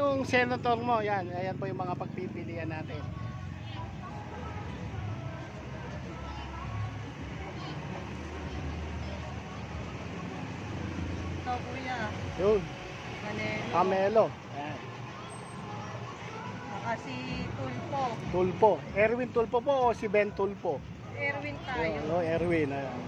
sinong senator mo? Yan, ayan po yung mga pagpipilian natin. Ito kuya. Yun, Manelo. Camelo. Ayan. Saka si Tulpo. Tulpo. Erwin Tulpo po o si Ben Tulpo? Erwin tayo. Ano, Erwin. Ayan.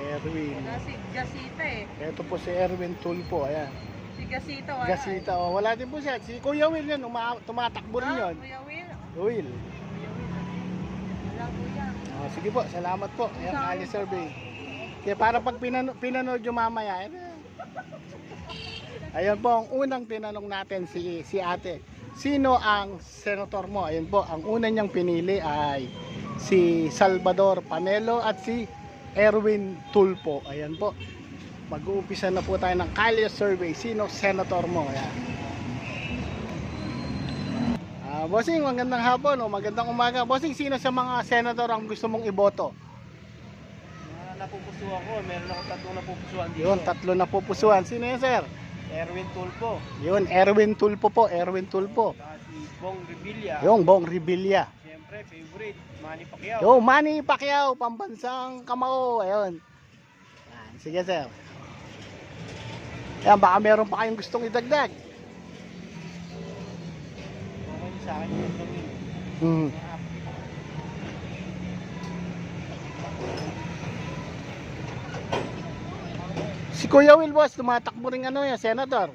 Erwin. Wala si Gasita eh. Ito po si Erwin Tulpo. Ayan. Si Gasita wala Gasita. Oh, wala din po siya. Si Kuya Will yun. Uma- tumatakbo rin Ah, yun. Kuya Will. Will. Wala kuya. Oh, sige po, salamat po. Ayan, Ali Survey. Kaya para pag pinano- pinanood yung mamaya, eh, Ayan po, ang unang tinanong natin si, si ate. Sino ang senator mo? Ayan po, ang una niyang pinili ay si Salvador Pamelo at si Erwin Tulpo. Ayan po. Mag-uumpisa na po tayo ng Kalye Survey. Sino senator mo? Ayan. Ah, bossing, magandang hapon o magandang umaga. Bossing, sino sa mga senator ang gusto mong iboto? Mga napupusuan ko, meron ako tatlong napupusuan dito. Yun, tatlo na pupusuan. Sino yun, sir? Erwin Tulpo, Yun, Erwin Tulpo po, Erwin Tulpo. si Bong Revilla. Yung Bong Revilla. Siyempre, favorite, Manny Pacquiao. Yung Manny Pacquiao, pambansang kamao. Ayun. Yan, sige, sir. Yan, baka meron pa kayong gustong idagdag. Hmm. Si Kuya Will Boss, tumatakbo rin ano yan, senator.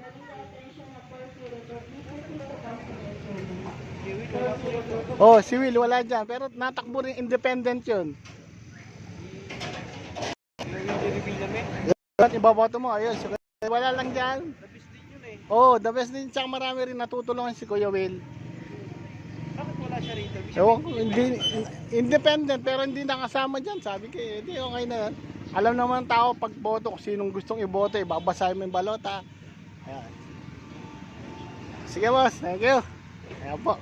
Oh, si Will wala dyan. Pero natakbo rin independent yun. Ibaboto mo, ayun. Wala lang dyan. Labis din yun eh. Oh, the best din. Tsaka marami rin natutulungan si Kuya Will. Bakit wala siya rito? Ewan ko, hindi, independent pero hindi nakasama dyan. Sabi ko, eh, hindi okay na yun. Alam naman ng tao pag boto kung sinong gustong iboto, eh, babasahin mo yung balota. Ayan. Sige boss, thank you. Ayan po.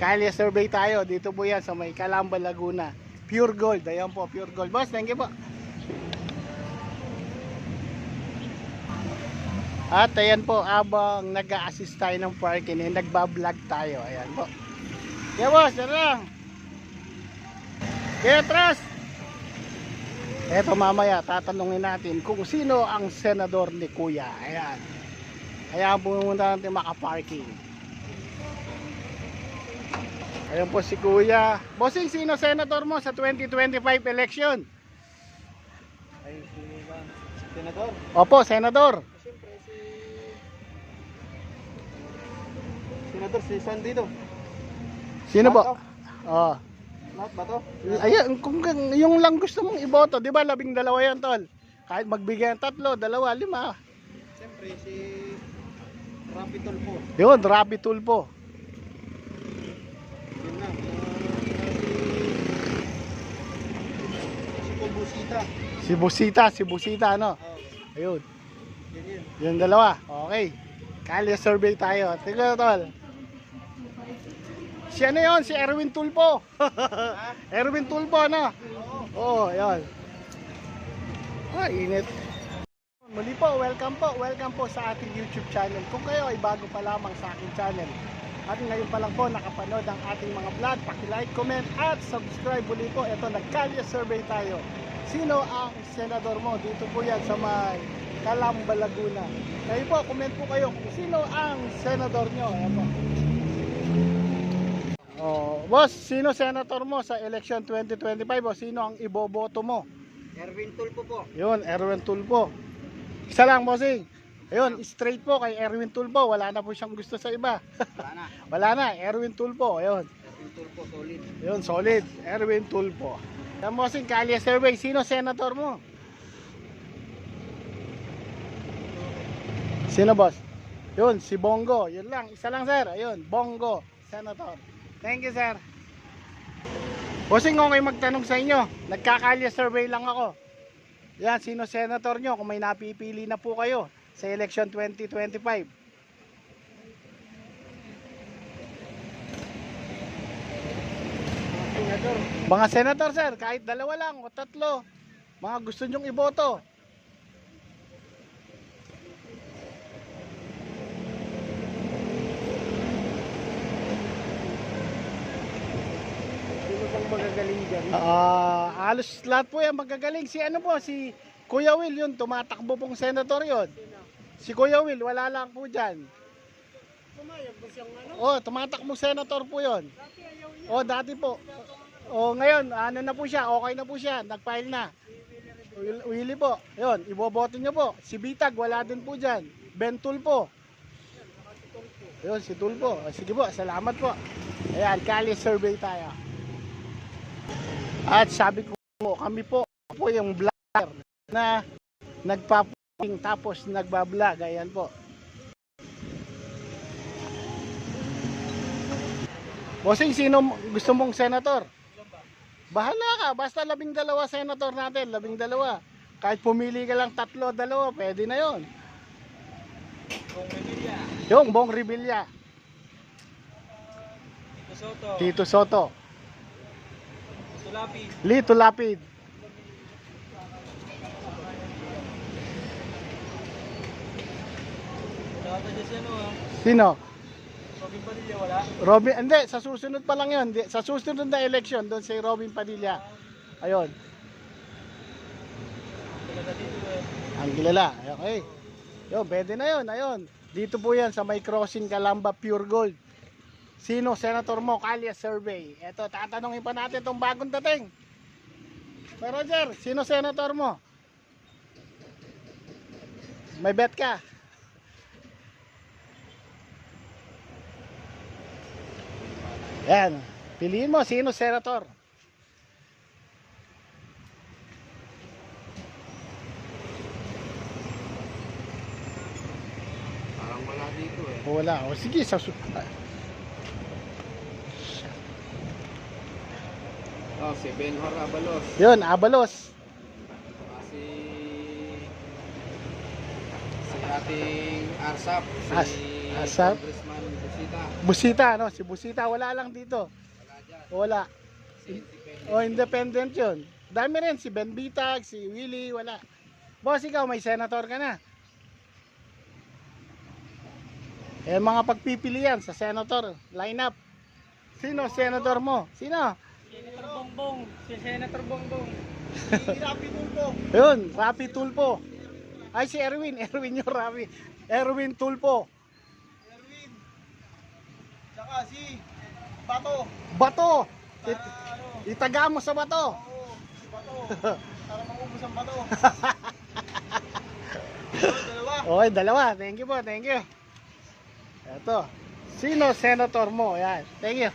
Kalye survey tayo. Dito po yan sa may Calamba, Laguna. Pure gold. Ayan po, pure gold. Boss, thank you po. At ayan po, abang nag-a-assist tayo ng parking, eh, nagbablog tayo. Ayan po. Yeah, boss, yan lang. Kaya trust. Eto mamaya, tatanungin natin kung sino ang senador ni Kuya. Ayan. Kaya pumunta natin makaparking. Ayan po si Kuya. Bossing, sino senador mo sa 2025 election? Ay, sino ba? Senador. Opo, senador. Siyempre, Senador, si San dito. Sino po? Lahat, Oh. Lahat ba to? Ayun, kung kung yung lang gusto mong iboto, di ba labing dalawa yan, tol? Kahit magbigay ng tatlo, dalawa, lima. Siyempre, si... Rapi Tulpo. Yun, Rabi Tulpo. Yun na. Ah, si... Si Kubusita. Si Busita, si Busita, ano? Oh, Ayun, yun yun. yung dalawa. Okay. Kalye survey tayo. Tingnan tol. Si ano yun? Si Erwin Tulpo. Erwin Tulpo, ano? Oo, oh, yun. Ah, init. Muli po, welcome po. Welcome po sa ating YouTube channel. Kung kayo ay bago pa lamang sa aking channel, at ngayon pa lang po nakapanood ang ating mga vlog, paki-like, comment, at subscribe muli po. Ito, nagkalye survey tayo. Sino ang senador mo? Dito po yan sa may Calamba, Laguna. Kayo po, comment po kayo kung sino ang senador nyo. Ayan po. Oh, boss, sino senator mo sa election 2025 o sino ang iboboto mo? Erwin Tulpo po. Yun, Erwin Tulpo. Isa lang, bossing. Ayun, straight po kay Erwin Tulpo. Wala na po siyang gusto sa iba. Wala na. Wala na, Erwin Tulpo. Ayun. Erwin Tulpo, solid. Yun, solid. Erwin Tulpo. Yan, bossing, Kalye Survey. Sino senator mo? Sino, boss? Yun, si Bongo. Yun lang. Isa lang, sir. Ayun, Bongo. Senator. Thank you, sir. Bossing, okay magtanong sa inyo. Nagkakalye survey lang ako. Yan, sino senator nyo kung may napipili na po kayo sa election 2025. Senador. Mga senator, sir, kahit dalawa lang o tatlo, mga gusto nyong iboto. Magagaling dyan. Ah, halos lahat po yan magagaling. Si ano po, si Kuya Will yun, tumatakbo pong senator yun. Si Kuya Will, wala lang po dyan. Pumayag ba siyang ano? Oh, tumatakbo senator po yun. Oh, dati po. Oh, ngayon, ano na po siya, okay na po siya, nag-file na. Will- Willie po, yun, iboboto niyo po. Si Bitag, wala din po dyan. Ben Tulpo. Yun, si Tulpo. Ah, Sige po, salamat po. Ayan, Kali survey tayo. At sabi ko po, kami po, po yung vlogger na nagpapuling tapos nagbablog. Ayan po. Bossing, sino gusto mong senator? Bahala ka, basta labing dalawa senator natin, labing dalawa. Kahit pumili ka lang tatlo, dalawa, pwede na yon. Kung Revilla. Yung Bong Revilla, Tito Soto. Tito Soto, Sulapi. Lito Lapid, Nakata dyan siya no ah. sino? Robin Padilla wala. Robin, hindi, sa susunod pa lang yun. Sa susunod na election, doon si Robin Padilla. Ayun, ang kilala. Okay. Yun, pwede na yun. Ayun. Dito po yan sa may crossing Calamba Pure Gold. Sino senator mo? Kalya survey. Ito, tatanungin pa natin itong bagong dating. Pero Roger, sino senator mo? May bet ka? Yan. Piliin mo, sino senator? Parang wala dito eh. Wala. O sige, sa Oh, si Benhor Abalos. Yun, Abalos. Ah, si... Si ating Arsap. Si As- Arsap? Congressman Busita. Busita, no? Si Busita, wala lang dito. Wala dyan. Wala. Si Independent. O, independent yun. Dami rin, si Ben Bitag, si Willie, wala. Boss, ikaw, may senator ka na. Eh, mga pagpipilian sa senator, lineup. Sino senator mo? Sino? Senator Bongbong. Si Senator Bongbong. si Rapi Tulpo. Yun, Rapi Tulpo. Ay, si Erwin. Erwin yung Rapi. Erwin Tulpo. Erwin. Tsaka si Bato. Bato. Para It- ano. itaga mo sa bato. Oo, si Bato. Para maubos ang bato. Oh, dalawa. Okay, dalawa. Thank you po, thank you. Ito. Sino senator mo? Yan. Thank you.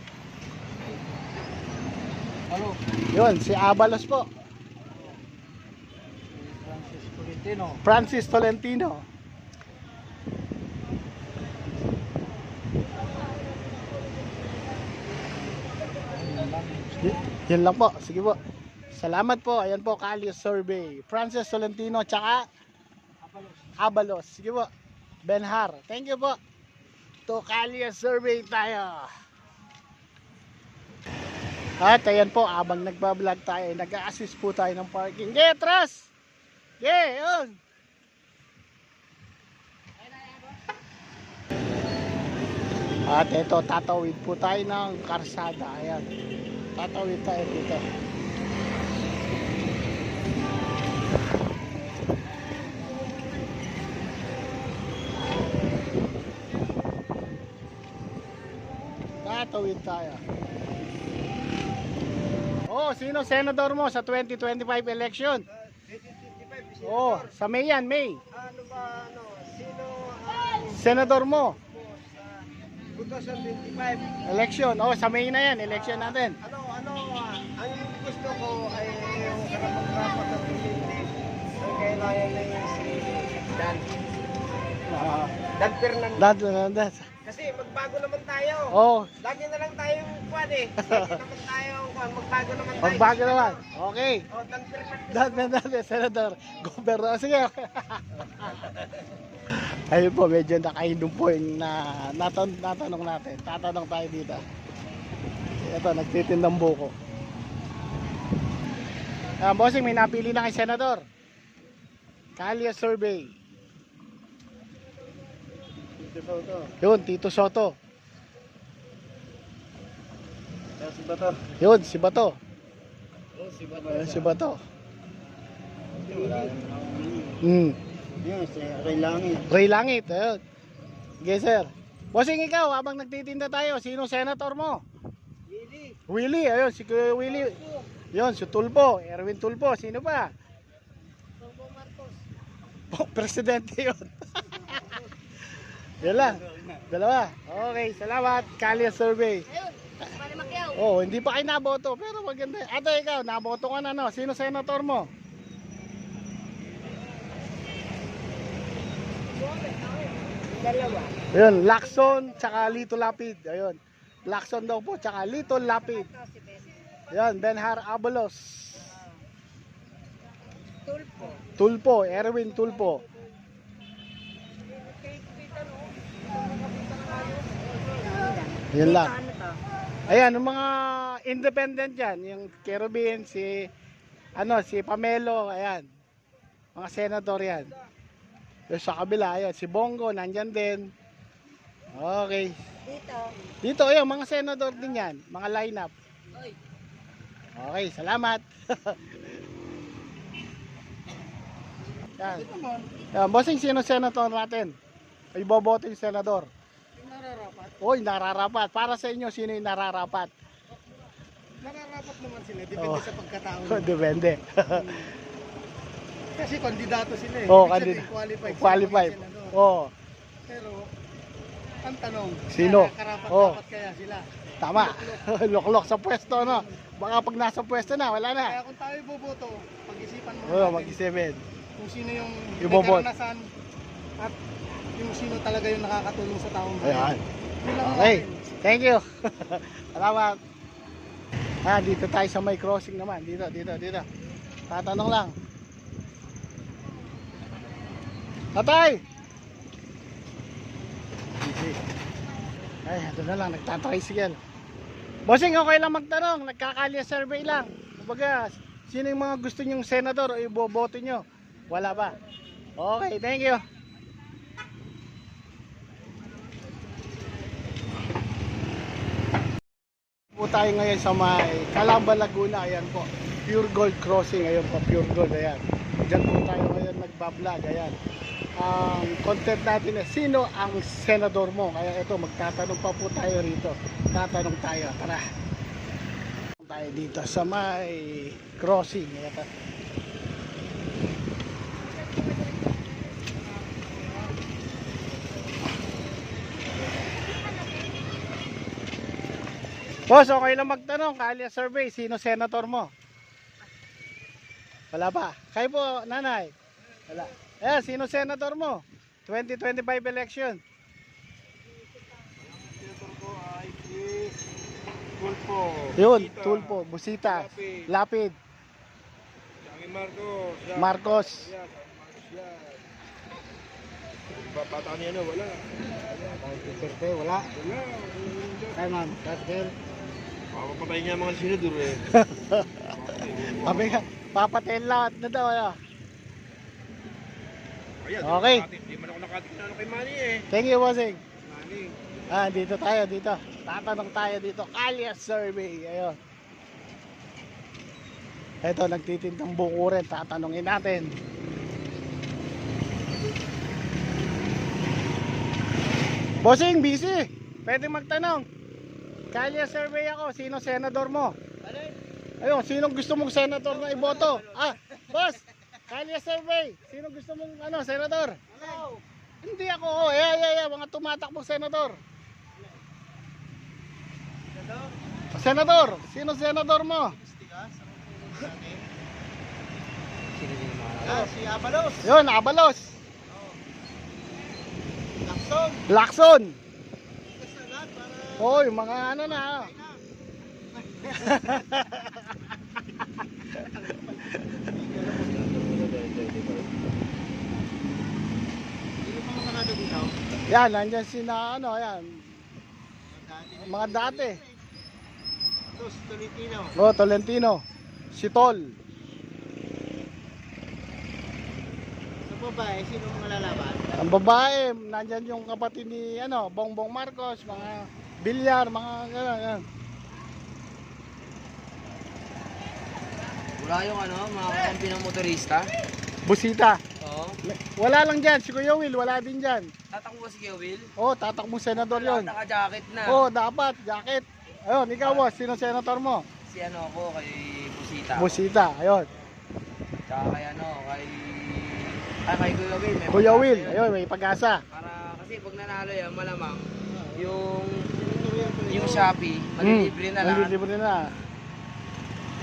Yun, si Abalos po. Francis Tolentino. Francis Tolentino. Y- yun lang po. Sige po. Salamat po. Ayan po, Calio Survey. Francis Tolentino, tsaka Abalos. Sige po. Benhar. Thank you po. To Calio Survey tayo. At ayan po, abang nagbablog tayo, nag-assist po tayo ng parking. Get, Ras! Yeah, yun. At ito, tatawid po tayo ng karsada. Ayan. Tatawid tayo dito. Tatawid tayo. Oh, sino senador mo sa 2025 election? Oh, sa May yan, May. Ano ba, ano, sino ang Senador mo, buto sa 25? election. Oh, sa May na yan, election natin. Ano, Dan Fernandez. that, that. Kasi magbago naman tayo. Oh, Lagi na lang tayong kwan eh. Lagi naman tayo. Magbago naman tayo. magbago naman. Okay. Oh, Dan Fernandez. That, that, senador. Governor. Sige. Ayun po, medyo nakainom po yung na, natan, natanong natin. Tatanong tayo dito. Ito, nagtitindang buko. Ah, bossing, may napili na kay senador. Kalya survey. Dito to. Yun, Tito Soto. Tapos ba to? Yun, si Bato. Oh, si Bato. Ayan si Bato. Hmm. Yan, si Ray Langit. Ray Langit, ayun. Sige, sir. Bossing ikaw, habang nagtitinda tayo, sino senator mo? Lili. Willie, ayun, si Kuya Willie. Yun, si Tulpo, Erwin Tulpo, sino pa? Bongbong Marcos. Oh, presidente yun. Yan lang. Dalawa. Okay, salamat. Kalya survey. Oh, hindi pa kayo naboto, pero maganda. Ate, ikaw, naboto ka na, no? Sino senator mo? Dalawa. Ayun, Lacson, tsaka Lito Lapid. Ayun. Lacson daw po, tsaka Lito Lapid. Ayun, Benhar Abalos. Tulpo. Tulpo, Erwin Tulpo. Yun lang. Ano? Ayan, yung mga independent yan, yung Kerubin, si ano, si Pamelo, ayan. Mga senador yan. Yung sa kabila, ayan, si Bongo, nandyan din. Okay. Dito. Dito, ayan, mga senador din yan, mga lineup. Okay, salamat. yan. Yan, bossing, sino senator natin? Ay, boboto yung senador. Nararapat. Uy, nararapat. Para sa inyo, sino yung nararapat? Nararapat naman sila. Depende Oh. sa pagkatao. Depende. Kasi kandidato sila eh. Sabihin, kandidato. Qualified. Qualified. Oo, Pero, ang tanong, Sino? karapat Oo. dapat kaya sila. tama. Loklok sa pwesto, no? Baka pag nasa pwesto na, wala na. Kaya kung tayo boboto, pag-isipan mo Oo, natin mag-7. kung sino yung Ibobot. may karanasan at yung sino talaga yung nakakatulong sa taong bayan. Ayan. Okay. Thank you. Salamat. Ah, dito tayo sa may crossing naman. Dito, dito, dito. Tatanong lang. Tatay! Ay, ito na lang. Nagtatricycle. Bossing, okay lang magtanong. Nagkakalya survey lang. Kumbaga, sino yung mga gusto nyong senador o iboboto nyo? Wala ba? Okay, thank you. Po tayo ngayon sa may Calamba, Laguna. Ayan po. Pure Gold Crossing. Ayan po, Pure Gold. Ayan. Diyan po tayo ngayon nagbablog. Ayan. Ang content natin na sino ang senador mo. Kaya ito, magtatanong pa po tayo rito. Tatanong tayo. Tara. Tayo dito sa may crossing. Ayan. Boss, okay lang magtanong. Kalya survey, sino senator mo? Wala pa. Kayo po, nanay. Wala. Eh, sino senator mo? 2025 election. Senator ko ay si Tulfo. Yun. Tulpo, Busita, Lapid. Lapid, Sangin Marcos. Marcos. Bata niya na, wala. Duterte, wala. Wala. Ay, ma'am, Duterte. Papapatay niya mga senador eh. Sabi nga, papatayin lahat na daw. Ano. Ayan, Okay. Hindi man ako nakatingin ano kay Manny eh. Thank you, bossing. Manny. Ah, dito tayo, dito. Tatanong tayo dito. Kalya survey. Ayun. Ito, nagtitintang buko rin. Tatanungin natin. Bossing, busy. Pwede magtanong. Kalya survey ako. Sino senador mo? Ayun, sino gusto mong senador na iboto? Ah, boss. Kalya survey. Sino gusto mong ano, senador? Hindi ako. Oh, yeah, yeah, yeah. Mga tumatakbong senador. Senador, sino senador mo? Ah, si Abalos. Yun, Abalos. Lakson. Lacson. Para... Oh, mga ano na. nakadugitaw. Yan, nandyan si na ano, yan. Mga dati. Tos, Tolentino. Oh, Tolentino. Si Tol. Sa babae, sino mga lalaban? Ang babae, nandyan yung kapatid ni ano, Bongbong Marcos, mga Bilyar, mga gano'n. Yan. Wala yung ano, mga kakampi ng motorista. Busita. Oo. Wala lang dyan. Si Kuya Will, wala din dyan. Tatakbo si Kuya Will? Oh, tatakbo senador yon. Naka-jacket na. Oh, dapat. Jacket. Ayun, ikaw boss. Sino senator mo? Si ano ako kay Busita. Busita. Ayun. Tsaka kay ano, kay... Ay, kay Kuya Will. May Kuya Will. yun. Ayun, may pag-asa. Para kasi pag nanalo yan, malamang yung yung Shopee, malilibre na lang. Hmm, Malilibre na.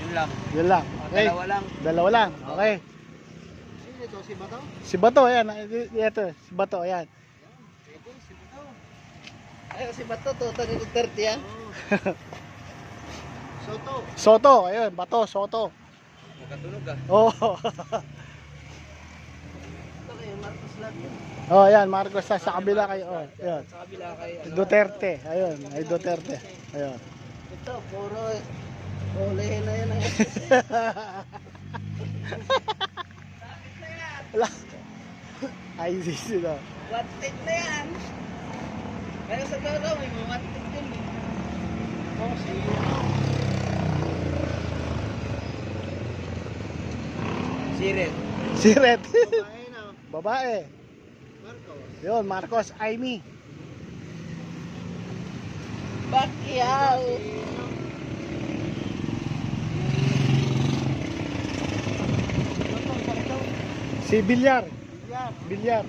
Yun lang. Yun lang. O, Okay. Dalawa lang. Dalawa lang. Okay. Sino ito? Si Bato? Si Bato, ayan. Ito, si Bato, ayan. Ay, si Bato, total ni Duterte yan. Soto. Soto, ayun. Bato, Soto. Magkatunog ah. Oh. Ito kayo, Marcos yun. Oh, ayan. Marcos sa, sa kabila kayo. Oh, ayan. Sa kabila kay ano. Duterte. Ayun. Ay Duterte. Ayun. Ito, puro Olehin na yan. Ay, sino. Wanted na yan. Kaya sa laro, may wanted din eh. Oh, si Siret. Si Red. Babae na. Babae. Marcos. Yun, Marcos Aimee. Pacquiao. Si Bilyar. Bilyar.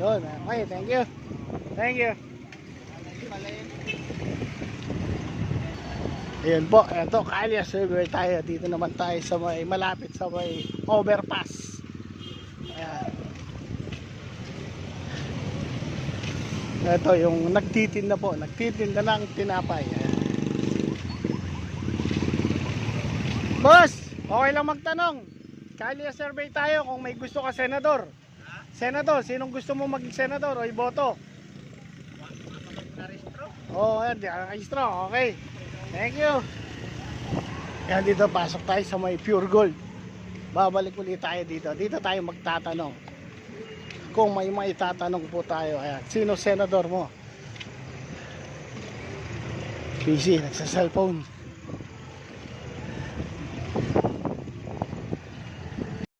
Yun. Okay, thank you. Thank you. Ayan po, ayan to, Kalya Survey tayo. Dito naman tayo sa may, malapit sa may overpass. Ayan. Ito yung nagtitinda po, nagtitinda ng tinapay. Boss, okay lang magtanong. Kalya survey tayo kung may gusto ka senador. Senador, sinong gusto mo maging senador o iboto? Oh, nakahistro. Okay. Thank you. Yan dito, pasok tayo sa may pure gold. Babalik ulit tayo dito. Dito tayo magtatanong. Kung may may tatanong po tayo, ayan, sino senador mo? Busy, nagsa cellphone.